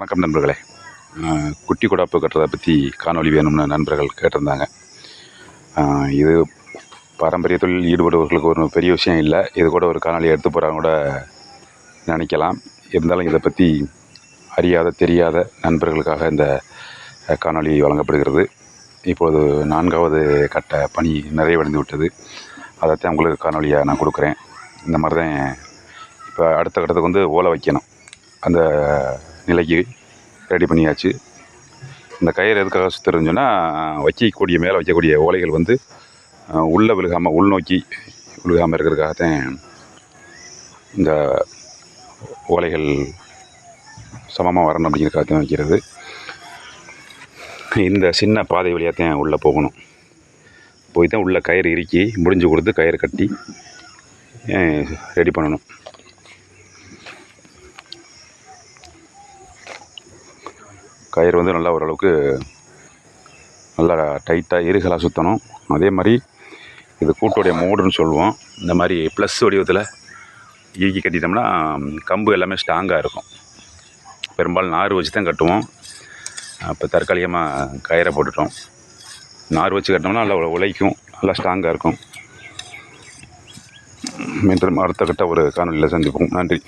வணக்கம் நண்பர்களே. குட்டி குடாப்பு கட்டுறதை பற்றி காணொலி வேணும்னு நண்பர்கள் கேட்டிருந்தாங்க. இது பாரம்பரிய தொழில் ஈடுபடுபவர்களுக்கு ஒரு பெரிய விஷயம் இல்லை. இது கூட ஒரு காணொலி எடுத்து போகிறாங்க கூட நினைக்கலாம். இருந்தாலும் இதை பற்றி அறியாத தெரியாத நண்பர்களுக்காக இந்த காணொலி காணொளி வழங்கப்படுகிறது. இப்பொழுது நான்காவது கட்ட பணி நிறைவடைந்து விட்டது. அதைத்தான் உங்களுக்கு காணொளியாக நான் கொடுக்குறேன். இந்த மாதிரி தான் இப்போ அடுத்த கட்டத்துக்கு வந்து ஓலை வைக்கணும். அந்த நிலைக்கு ரெடி பண்ணியாச்சு. இந்த கயிறு எதுக்காக சுற்றுறதுன்னு வைக்கக்கூடிய மேலே வைக்கக்கூடிய ஓலைகள் வந்து உள்ளே விழுகாமல் உள்நோக்கி விழுகாமல் இருக்கிறதுக்காகத்தான் இந்த ஓலைகள் சமமாக வரணும் அப்படிங்கிறதுக்காகத்தான் வைக்கிறது. இந்த சின்ன பாதை வழியாக தான் உள்ளே போகணும். போய் தான் உள்ளே கயிறு இறுக்கி முடிஞ்சு கொடுத்து கயிறு கட்டி ரெடி பண்ணணும். கயிறு வந்து நல்லா ஓரளவுக்கு நல்லா டைட்டாக இருகலாக சுற்றணும் அதே மாதிரி இது கூட்டுடைய மோடுன்னு சொல்லுவோம். இந்த மாதிரி ப்ளஸ் வடிவத்தில் ஈக்கி கட்டிட்டோம்னா கம்பு எல்லாமே ஸ்ட்ராங்காக இருக்கும். பெரும்பாலும் நார் வச்சு தான் கட்டுவோம். அப்போ தற்காலிகமாக கயிறை போட்டுட்டோம். நார் வச்சு கட்டினோம்னா நல்லா உழைக்கும். நல்லா ஸ்ட்ராங்காக இருக்கும். மீண்டும் அடுத்த கட்ட ஒரு காணொலியில் சந்திப்போம். நன்றி.